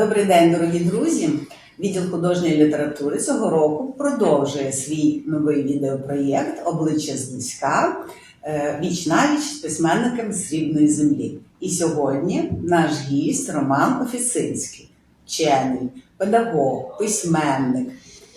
Добрий день, дорогі друзі! Відділ художньої літератури цього року продовжує свій новий відеопроєкт Обличчя зблизька е, віч навіч з письменниками срібної землі. І сьогодні наш гість Роман Офіцинський, вчений, педагог, письменник,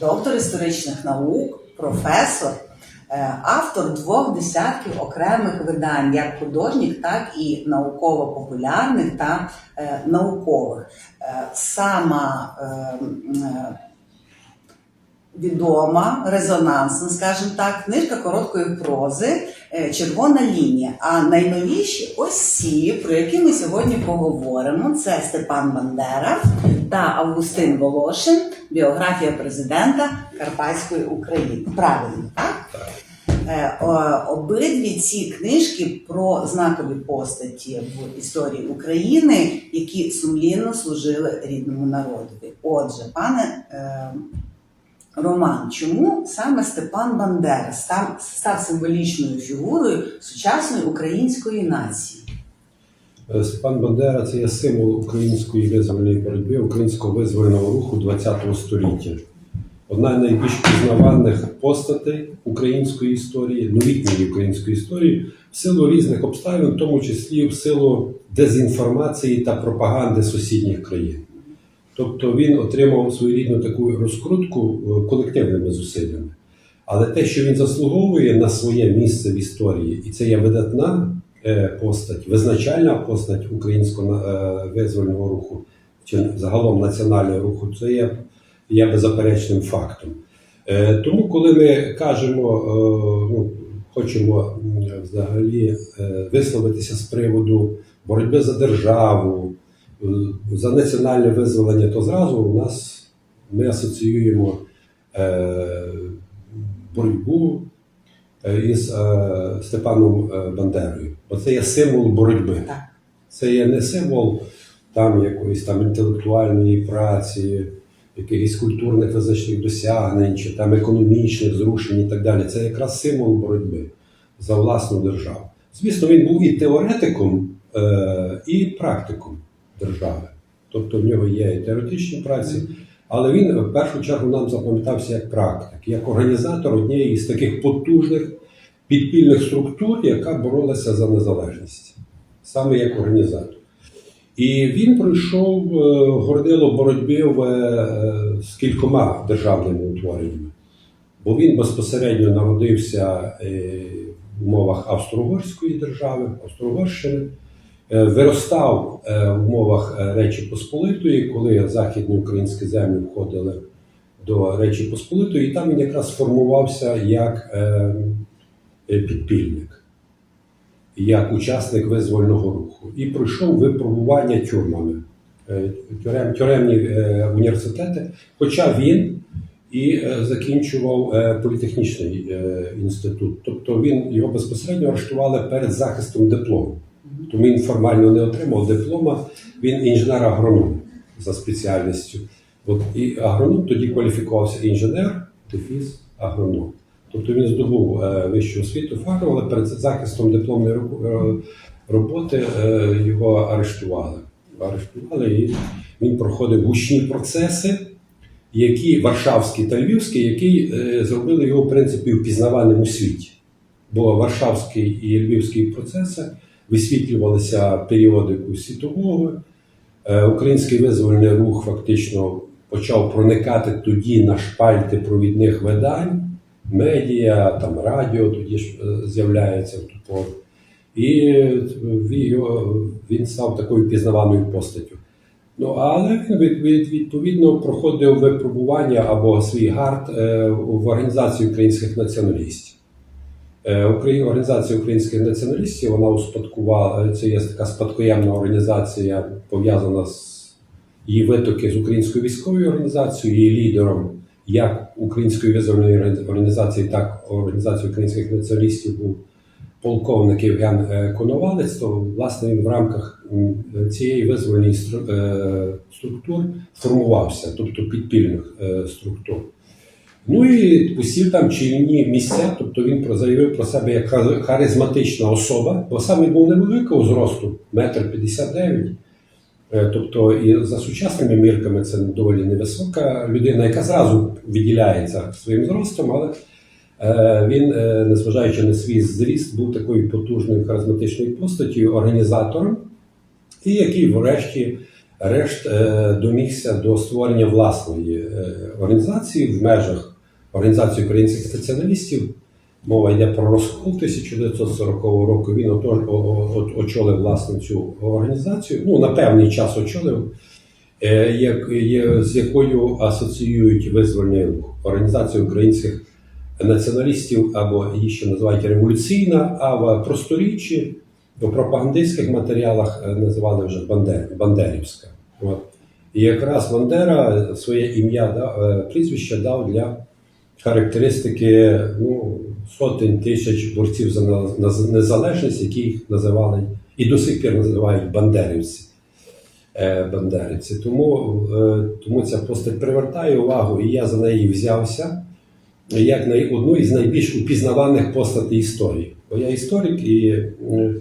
доктор історичних наук, професор, автор двох десятків окремих видань, як художніх, так і науково-популярних та е, наукових. Е, Сама е, е, відома, резонансна, скажімо так, книжка короткої прози е, Червона лінія. А найновіші ось ці, про які ми сьогодні поговоримо, це Степан Бандера та Августин Волошин, біографія президента Карпатської України. Правильно, так? Е, Обидві ці книжки про знакові постаті в історії України, які сумлінно служили рідному народові. Отже, пане е, Роман, чому саме Степан Бандера став, став символічною фігурою сучасної української нації? Е, Степан Бандера це є символ української визвольної боротьби, українського визвольного руху ХХ століття. Одна з найбільш пізнаваних постатей української історії, новітньої української історії, в силу різних обставин, в тому числі в силу дезінформації та пропаганди сусідніх країн. Тобто він отримав своєрідну таку розкрутку е, колективними зусиллями. Але те, що він заслуговує на своє місце в історії, і це є видатна е, постать, визначальна постать українського е, визвольного руху чи загалом національного руху, це є, є беззаперечним фактом. Е, Тому, коли ми кажемо, е, ну, хочемо взагалі е, висловитися з приводу боротьби за державу, за національне визволення, то зразу у нас ми асоціюємо боротьбу із Степаном Бандерою. Бо це є символ боротьби. Це є не символ там якоїсь там інтелектуальної праці, якихось культурних визначних досягнень, чи там економічних зрушень і так далі. Це якраз символ боротьби за власну державу. Звісно, він був і теоретиком, е, і практиком держави. Тобто в нього є і теоретичні праці, але він в першу чергу нам запам'ятався як практик, як організатор однієї з таких потужних підпільних структур, яка боролася за незалежність, саме як організатор. І він пройшов е, горнило боротьби е, з кількома державними утвореннями, бо він безпосередньо народився е, в умовах Австро-Угорської держави, Австро-Угорщини, виростав в умовах Речі Посполитої, коли західні українські землі входили до Речі Посполитої, і там він якраз сформувався як підпільник як учасник визвольного руху і пройшов випробування тюрмами, е, тюрем, тюремні е, університети. Хоча він і е, закінчував політехнічний інститут, тобто він його безпосередньо арештували перед захистом диплому. Тому він формально не отримав диплома. Він інженер-агроном за спеціальністю. От і агроном тоді кваліфікувався інженер, дефіс, агроном. Тобто він здобув е, вищу освіту фахову, але перед захистом дипломної е, роботи е, його арештували. Арештували і він проходив гучні процеси, які варшавські та львівські, які зробили його в принципі впізнаваним у світі. Бо варшавський і львівський процеси висвітлювалися періодику світового. Український визвольний рух фактично почав проникати тоді на шпальти провідних видань, медіа, там радіо тоді ж е, з'являється в ту пору. І е, він, став такою пізнаваною постаттю. Ну, але він від- від- відповідно проходив випробування або свій гард е, в організації українських націоналістів. Організація українських націоналістів вона успадкувала, це є така спадкоємна організація, пов'язана з її витоки з українською військовою організацією, її лідером як української визвольної організації, так організації українських націоналістів був полковник Євген е, Коновалець, то власне він в рамках цієї визвольної е, структур формувався, тобто підпільних е, структур. Ну і усі там чільні місця, тобто він заявив про себе як харизматична особа, бо сам він був невеликого зросту, метр п'ятдесят дев'ять. Е, Тобто, і за сучасними мірками це доволі невисока людина, яка зразу виділяється своїм зростом, але е, він, е, незважаючи на свій зріст, був такою потужною харизматичною постаттю, організатором, і який, врешті, решт е, домігся до створення власної е, організації в межах організації українських націоналістів. Мова йде про розкол 1940 року. Він очолив власне цю організацію. Ну на певний час очолив, е, з якою асоціюють визвольний рух організацію українських націоналістів, або її ще називають революційна, а в просторіччі в пропагандистських матеріалах е, називали вже Бандер, Бандерівська. От. І якраз Бандера своє ім'я дав, е, прізвище дав для характеристики ну, сотень тисяч борців за незалежність, які їх називали і до сих пір називають бандерівці. Е, бандерівці. Тому, е, тому ця постать привертає увагу, і я за неї взявся як на одну із найбільш упізнаваних постатей історії. Бо я історик, і е,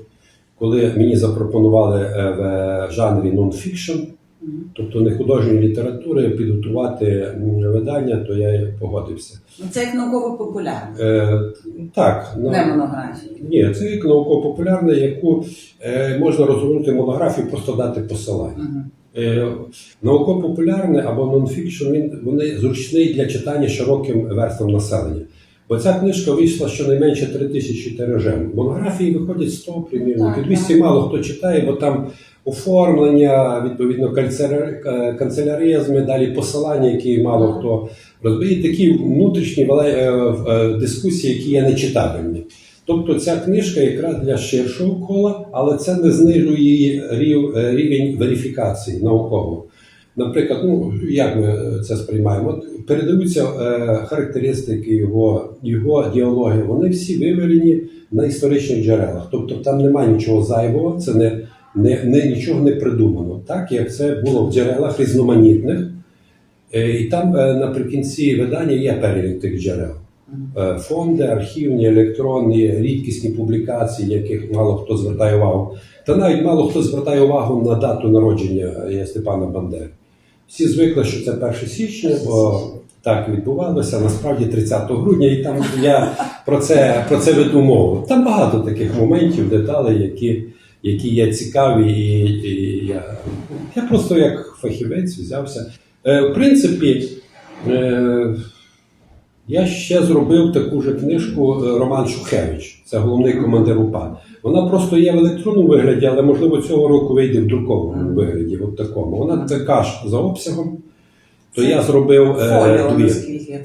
коли мені запропонували в жанрі нонфікшн. Тобто не художньої літератури, підготувати видання, то я погодився. Ну, це як науково-популярне, Е, так, ну, не монографія. ні, це як науково-популярна, яку е, можна розгорнути монографію, просто дати посилання. Мгм. Е, Науково-популярне або нонфікшн, він вони зручний для читання широким верствам населення. Бо ця книжка вийшла щонайменше 3 тисячі тиражем. Монографії виходять 100 примірників. Так, 200 так. мало хто читає, бо там оформлення, відповідно, е, канцеляризми, далі посилання, які мало хто розбиє. Такі внутрішні е, е, дискусії, які є нечитабельні. Тобто ця книжка якраз для ширшого кола, але це не знижує її рівень верифікації науково. Наприклад, ну як ми це сприймаємо? От передаються е, характеристики його, його діалоги, вони всі вивірені на історичних джерелах. Тобто там немає нічого зайвого, це не, не, не нічого не придумано, так як це було в джерелах різноманітних. Е, і там е, наприкінці видання є перелік тих джерел. Е, Фонди, архівні, електронні, рідкісні публікації, яких мало хто звертає увагу. Та навіть мало хто звертає увагу на дату народження Степана Бандери. Всі звикли, що це 1 січня, бо так відбувалося. Насправді 30 грудня, і там я про це, про це веду мову. Там багато таких моментів, деталей, які, які є цікаві, і, і я, я просто як фахівець взявся. Е, в принципі, е, я ще зробив таку ж книжку е, Роман Шухевич, це головний командир УПА. Вона просто є в електронному вигляді, але можливо цього року вийде в друкованому вигляді. От такому. Вона така ж за обсягом. То Це я зробив е, дві.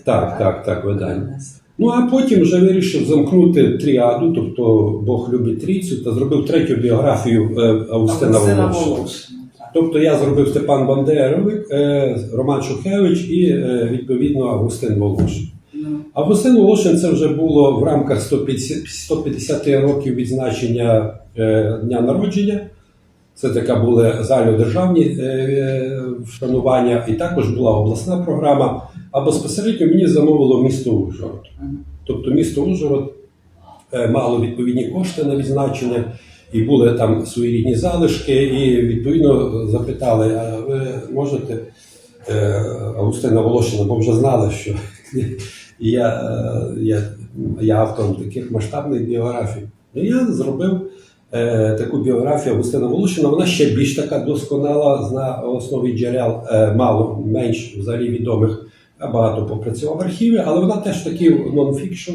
Так, так, так, видання. Ну а потім вже вирішив замкнути тріаду, тобто Бог любить трійцю, та зробив третю біографію е, Августина Волошина. Тобто я зробив Степан Бандеровик, е, Роман Шухевич і е, відповідно Августин Волошин. Ну, Августин Волошин це вже було в рамках 150, 150 років відзначення дня народження. Це така були загальнодержавні вшанування, і також була обласна програма. А безпосередньо мені замовило місто Ужгород. Тобто місто Ужгород е, мало відповідні кошти на відзначення, і були там своєрідні залишки, і відповідно запитали, а ви можете е, Августина Волошина, бо вже знали, що я, е, я, я автором таких масштабних біографій. І я зробив е, таку біографію Августина Волошина. Вона ще більш така досконала на основі джерел, е, мало менш взагалі відомих. Багато попрацював в архіві, але вона теж такий нонфікшн,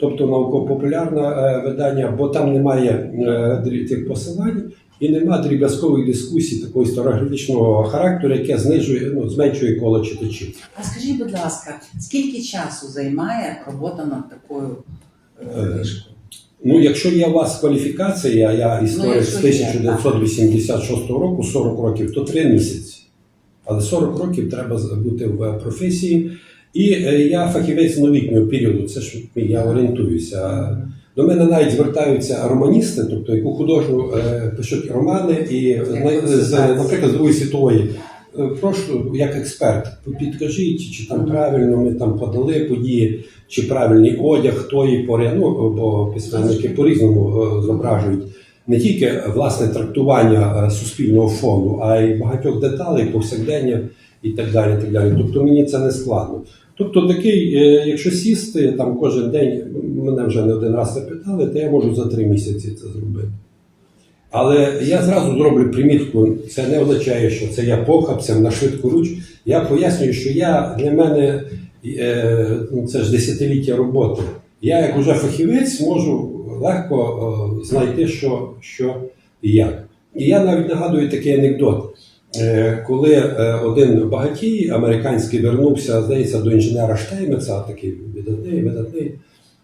тобто науково-популярне е, видання, бо там немає е, цих посилань і немає дріб'язкових дискусій такого історіографічного характеру, яке знижує, ну, зменшує коло читачів. А скажіть, будь ласка, скільки часу займає робота над такою е, Е, книжкою? Ну, якщо є у вас кваліфікація, я історик з якщо є, 1986 року, 40 років, то 3 місяці. Але 40 років треба бути в професії. І е, я фахівець новітнього періоду, це ж я орієнтуюся. До мене навіть звертаються романісти, тобто яку художню е, пишуть романи, і з, наприклад, з Другої світової. Е, Прошу, як експерт, підкажіть, чи там правильно ми там подали події, чи правильний одяг тої пори. Ну бо письменники по-різному е, зображують не тільки власне трактування е, суспільного фону, а й багатьох деталей, повсякдення і так далі. Так далі. Тобто мені це не складно. Тобто, такий, е, якщо сісти там кожен день, мене вже не один раз це питали, то я можу за три місяці це зробити. Але я зразу зроблю примітку, це не означає, що це я похапцем на швидку руч. Я пояснюю, що я для мене е, ну, це ж десятиліття роботи. Я, як уже фахівець, можу легко е, знайти, що, що і як. І я навіть нагадую такий анекдот. Е, Коли е, один багатій американський вернувся, здається, до інженера Штеймеца, такий видатний, видатний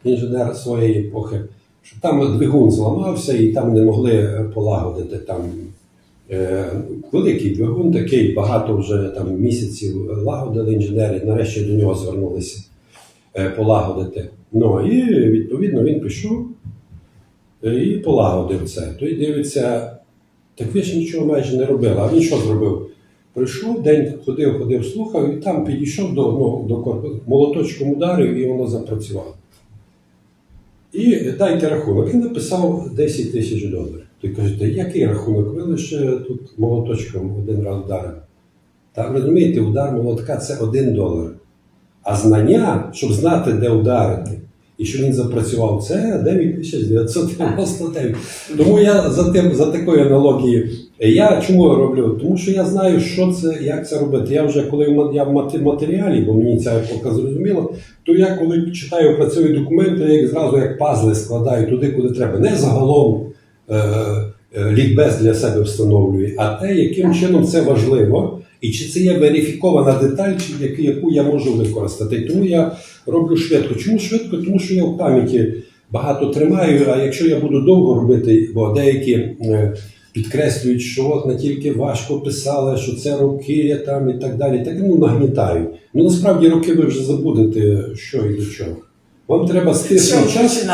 інженер своєї епохи, що там двигун зламався і там не могли полагодити. Там великий двигун, такий багато вже там місяців лагодили інженери, нарешті до нього звернулися полагодити. Ну і відповідно він пішов і полагодив це. Той дивиться, так ви ж нічого майже не робили. А він що зробив? Прийшов, день ходив, ходив, слухав, і там підійшов до, ну, до молоточком ударив, і воно запрацювало. І дайте рахунок. Він написав 10 тисяч доларів. Той каже, та який рахунок? Ви лише тут молоточком один раз вдарили. Та розумієте, удар молотка це один долар. А знання, щоб знати, де ударити, і що він запрацював, це 9999. Тому я за тим, за такою аналогією. Я чому роблю? Тому що я знаю, що це, як це робити. Я вже коли я в матеріалі, бо мені ця епоха зрозуміла, то я коли читаю працюю документи, я їх зразу як пазли складаю туди, куди треба. Не загалом е, е, лікбез для себе встановлюю, а те, яким чином це важливо. І чи це є верифікована деталь, чи яку, яку я можу використати. Тому я роблю швидко. Чому швидко? Тому що я в пам'яті багато тримаю, а якщо я буду довго робити, бо деякі е, підкреслюють, що от не тільки важко писали, що це роки там і так далі. Так ну нагнітаю. Ну насправді роки ви вже забудете, що і до чого. Вам треба Що стиснути час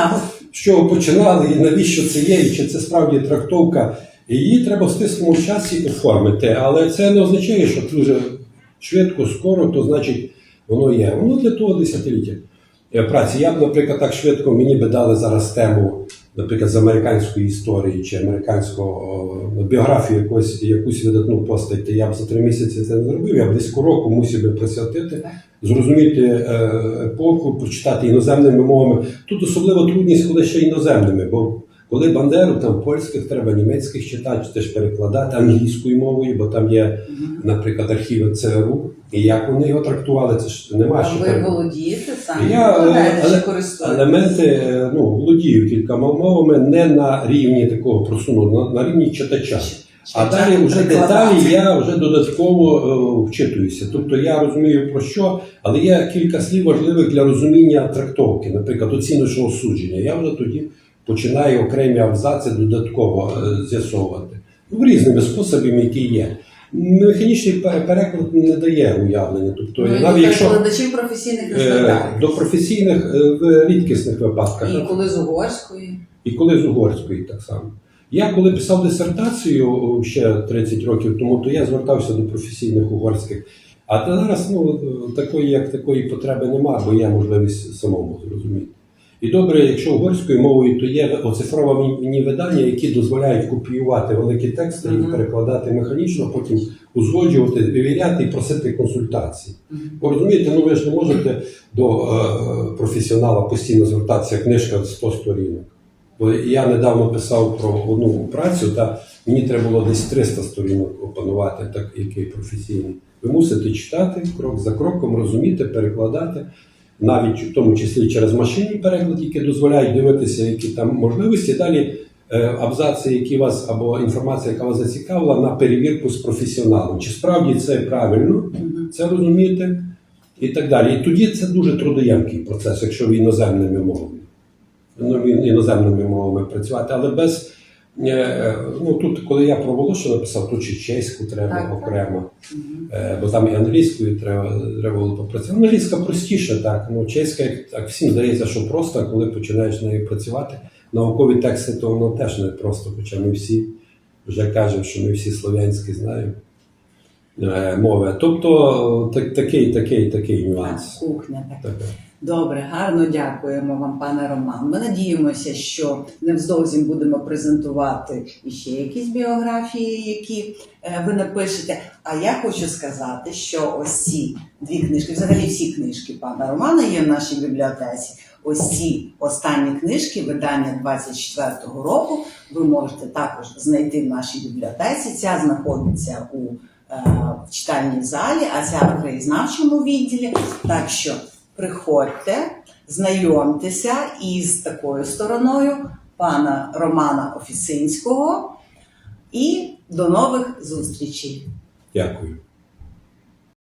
з чого починали і навіщо це є, і чи це справді трактовка. Її треба в стислому часі оформити, але це не означає, що дуже швидко, скоро, то значить воно є. Воно для того десятиліття е, праці. Я б, наприклад, так швидко мені би дали зараз тему, наприклад, з американської історії чи американського о, біографію якось, якусь видатну постать. Я б за три місяці це не зробив. Я б десь року мусив би присвятити, зрозуміти е, епоху, прочитати іноземними мовами. Тут особливо трудність, коли ще іноземними, бо коли Бандеру там польських треба німецьких читати, теж перекладати англійською мовою, бо там є, наприклад, архіви ЦРУ, і як вони його трактували, це ж нема що ви володієте самі Я, е, але- Елементи ну, володію кількома мовами не на рівні такого просунулого, на, на рівні читача. А далі вже деталі я вже додатково е, вчитуюся. Тобто я розумію про що, але є кілька слів важливих для розуміння трактовки, наприклад, оціночного судження. Я вже тоді починаю окремі абзаци додатково е, з'ясовувати. Ну, різними способами, які є. Механічний переклад не дає уявлення. Тобто, Ну, навіть якщо перекладачів професійних не е, до професійних е, в рідкісних випадках. І коли з угорської. І коли з угорської так само. Я коли писав дисертацію ще 30 років тому, то я звертався до професійних угорських. А зараз ну, такої, як такої потреби нема, бо є можливість самому зрозуміти. І добре, якщо угорською мовою, то є оцифровані видання, які дозволяють копіювати великі тексти і перекладати механічно, потім узгоджувати, вивіряти і просити консультацій. Бо розумієте, ну ви ж не можете до е, професіонала постійно звертатися книжка 100 сторінок. Бо я недавно писав про одну працю, та мені треба було десь 300 сторінок опанувати, так який професійний. Ви мусите читати крок за кроком, розуміти, перекладати, навіть в тому числі через машинні переклади, які дозволяють дивитися, які там можливості. Далі е, абзаци, які вас або інформація, яка вас зацікавила, на перевірку з професіоналом. Чи справді це правильно? Це розуміти і так далі. І тоді це дуже трудоємкий процес, якщо ви іноземними мовами. Ну, іноземними мовами працювати, але без. Е, е, Ну, тут, коли я про Волошин написав, тут чи чеську треба Так, так. окремо, Мгм. е, бо там і англійською треба, треба було попрацювати. Англійська простіше, так. Ну, чеська, як- всім здається, що просто, коли починаєш нею працювати. Наукові тексти, то воно теж не просто, хоча ми всі вже кажемо, що ми всі слов'янські знаємо. мови. Тобто так, такий, такий, такий нюанс. Кухня. Так. Добре, гарно дякуємо вам, пане Роман. Ми надіємося, що невдовзі будемо презентувати іще якісь біографії, які е, ви напишете. А я хочу сказати, що ось ці дві книжки, взагалі всі книжки пана Романа є в нашій бібліотеці. Ось ці останні книжки, видання 24-го року, ви можете також знайти в нашій бібліотеці. Ця знаходиться у е, в читальній залі, а ця в краєзнавчому відділі. Так що приходьте, знайомтеся із такою стороною пана Романа Офіцинського і до нових зустрічей. Дякую.